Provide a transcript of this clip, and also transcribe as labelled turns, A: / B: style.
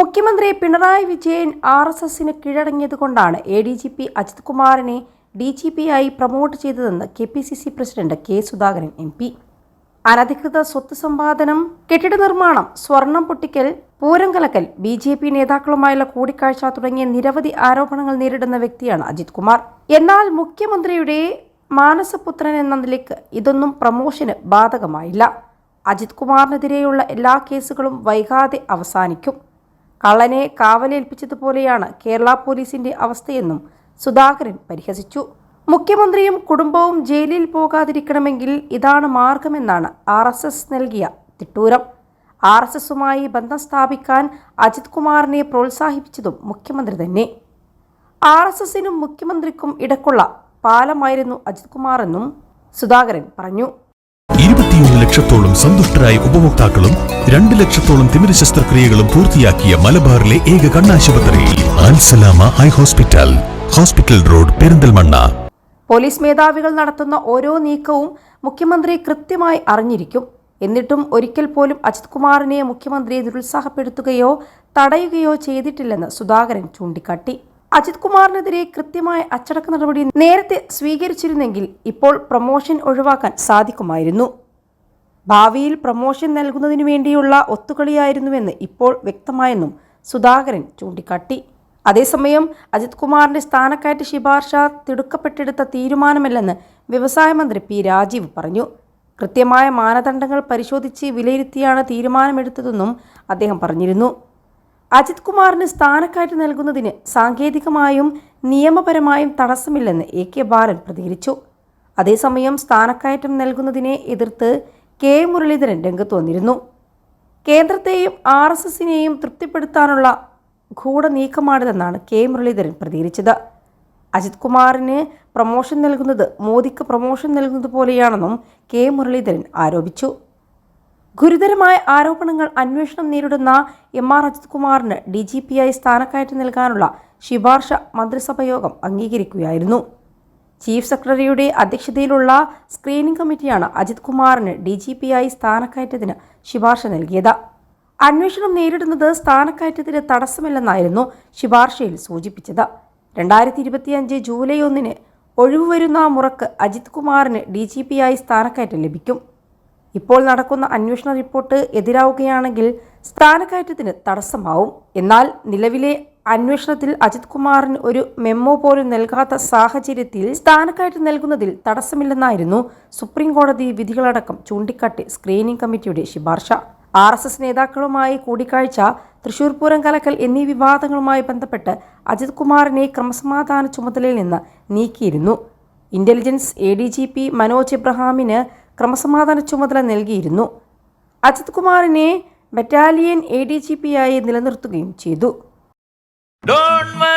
A: മുഖ്യമന്ത്രി Pinarayi Vijayan R S എസിന് കീഴടങ്ങിയതുകൊണ്ടാണ് A D G P Ajith കുമാറിനെ ഡി ജി പി ആയി പ്രൊമോട്ട് ചെയ്തതെന്ന് K P C C president K Sudhakaran M P. അനധികൃത സ്വത്ത് സമ്പാദനം കെട്ടിട നിർമ്മാണം സ്വർണം പൊട്ടിക്കൽ പൂരം കലക്കൽ ബി ജെ പി നേതാക്കളുമായുള്ള കൂടിക്കാഴ്ച തുടങ്ങിയ നിരവധി ആരോപണങ്ങൾ നേരിടുന്ന വ്യക്തിയാണ് അജിത് കുമാർ. എന്നാൽ മുഖ്യമന്ത്രിയുടെ മാനസപുത്രൻ എന്ന നിലയ്ക്ക് ഇതൊന്നും പ്രമോഷന് ബാധകമായില്ല. അജിത് കുമാറിനെതിരെയുള്ള എല്ലാ കേസുകളും വൈകാതെ അവസാനിക്കും. കള്ളനെ കാവലേൽപ്പിച്ചതുപോലെയാണ് കേരള പോലീസിന്റെ അവസ്ഥയെന്നും സുധാകരൻ പരിഹസിച്ചു. മുഖ്യമന്ത്രിയും കുടുംബവും ജയിലിൽ പോകാതിരിക്കണമെങ്കിൽ ഇതാണ് മാർഗമെന്നാണ് ആർ എസ് എസ് നൽകിയ തിട്ടൂരം. ആർ എസ് എസുമായി ബന്ധം സ്ഥാപിക്കാൻ അജിത് കുമാറിനെ പ്രോത്സാഹിപ്പിച്ചതും മുഖ്യമന്ത്രി തന്നെ. ആർ എസ് എസിനും മുഖ്യമന്ത്രിക്കും ഇടക്കുള്ള പാലമായിരുന്നു അജിത് കുമാറെന്നും സുധാകരൻ പറഞ്ഞു.
B: ലക്ഷത്തോളം സന്തുഷ്ടരായ ഉപഭോക്താക്കളും രണ്ട് ലക്ഷത്തോളം തിമിര ശസ്ത്രക്രിയകളും പൂർത്തിയാക്കിയ മലബാറിലെ ഏക കണ്ണാശുപത്രി. Al Salama eye hospital. Hospital road Perinthalmanna.
A: Police മേധാവികൾ നടത്തുന്ന ഓരോ നീക്കവും മുഖ്യമന്ത്രി കൃത്യമായി അറിഞ്ഞിരിക്കും. എന്നിട്ടും ഒരിക്കൽ പോലും അജിത് കുമാറിനെ മുഖ്യമന്ത്രി നിരുത്സാഹപ്പെടുത്തുകയോ തടയുകയോ ചെയ്തിട്ടില്ലെന്ന് സുധാകരൻ ചൂണ്ടിക്കാട്ടി. അജിത് കുമാറിനെതിരെ കൃത്യമായ അച്ചടക്ക നടപടി നേരത്തെ സ്വീകരിച്ചിരുന്നെങ്കിൽ ഇപ്പോൾ പ്രൊമോഷൻ ഒഴിവാക്കാൻ സാധിക്കുമായിരുന്നു. ഭാവിയിൽ പ്രമോഷൻ നൽകുന്നതിനു വേണ്ടിയുള്ള ഒത്തുകളിയായിരുന്നുവെന്ന് ഇപ്പോൾ വ്യക്തമായെന്നും സുധാകരൻ ചൂണ്ടിക്കാട്ടി. അതേസമയം അജിത് കുമാറിന്റെ സ്ഥാനക്കയറ്റ ശുപാർശ തിടുക്കപ്പെട്ടെടുത്ത തീരുമാനമല്ലെന്ന് വ്യവസായ മന്ത്രി പി രാജീവ് പറഞ്ഞു. കൃത്യമായ മാനദണ്ഡങ്ങൾ പരിശോധിച്ച് വിലയിരുത്തിയാണ് തീരുമാനമെടുത്തതെന്നും അദ്ദേഹം പറഞ്ഞിരുന്നു. അജിത് കുമാറിന് സ്ഥാനക്കയറ്റം നൽകുന്നതിന് സാങ്കേതികമായും നിയമപരമായും തടസ്സമില്ലെന്ന് എ കെ ബാലൻ പ്രതികരിച്ചു. അതേസമയം സ്ഥാനക്കയറ്റം നൽകുന്നതിനെ എതിർത്ത് കെ മുരളീധരൻ രംഗത്ത് വന്നിരുന്നു കേന്ദ്രത്തെയും ആർ എസ് എസിനെയും തൃപ്തിപ്പെടുത്താനുള്ള ഗൂഢനീക്കമാണിതെന്നാണ് കെ മുരളീധരൻ പ്രതികരിച്ചത്. അജിത് കുമാറിന് പ്രൊമോഷൻ നൽകുന്നത് മോദിക്ക് പ്രൊമോഷൻ നൽകുന്നത് പോലെയാണെന്നും കെ മുരളീധരൻ ആരോപിച്ചു. ഗുരുതരമായ ആരോപണങ്ങൾ അന്വേഷണം നേരിടുന്ന എം ആർ അജിത് കുമാറിന് ഡി ജി പി ആയി സ്ഥാനക്കയറ്റം നൽകാനുള്ള ശുപാർശ മന്ത്രിസഭായോഗം അംഗീകരിക്കുകയായിരുന്നു. ചീഫ് സെക്രട്ടറിയുടെ അധ്യക്ഷതയിലുള്ള സ്ക്രീനിംഗ് കമ്മിറ്റിയാണ് അജിത് കുമാറിന് ഡി ജി പി ആയി സ്ഥാനക്കയറ്റത്തിന് ശുപാർശ നൽകിയത്. അന്വേഷണം നേരിടുന്നത് സ്ഥാനക്കയറ്റത്തിന് തടസ്സമില്ലെന്നായിരുന്നു ശുപാർശയിൽ സൂചിപ്പിച്ചത്. രണ്ടായിരത്തി ഇരുപത്തിയഞ്ച് ജൂലൈ ഒന്നിന് ഒഴിവ് വരുന്ന മുറക്ക് അജിത് കുമാറിന് ഡി ജി പി ആയി സ്ഥാനക്കയറ്റം ലഭിക്കും. ഇപ്പോൾ നടക്കുന്ന അന്വേഷണ റിപ്പോർട്ട് എതിരാവുകയാണെങ്കിൽ സ്ഥാനക്കയറ്റത്തിന് തടസ്സമാവും. എന്നാൽ നിലവിലെ അന്വേഷണത്തിൽ അജിത് കുമാറിന് ഒരു മെമ്മോ പോലും നൽകാത്ത സാഹചര്യത്തിൽ സ്ഥാനക്കയറ്റം നൽകുന്നതിൽ തടസ്സമില്ലെന്നായിരുന്നു സുപ്രീം കോടതി വിധികളടക്കം ചൂണ്ടിക്കാട്ടി സ്ക്രീനിംഗ് കമ്മിറ്റിയുടെ ശുപാർശ. ആർ എസ് എസ് നേതാക്കളുമായി കൂടിക്കാഴ്ച തൃശൂർ പൂരം കലക്കൽ എന്നീ വിവാദങ്ങളുമായി ബന്ധപ്പെട്ട് അജിത് കുമാറിനെ ക്രമസമാധാന ചുമതലയിൽ നിന്ന് നീക്കിയിരുന്നു. Intelligence A D G P Manoj എബ്രഹാമിന് ക്രമസമാധാന ചുമതല നൽകിയിരുന്നു. അജിത് കുമാറിനെ battalion A D G P ആയി നിലനിർത്തുകയും ചെയ്തു.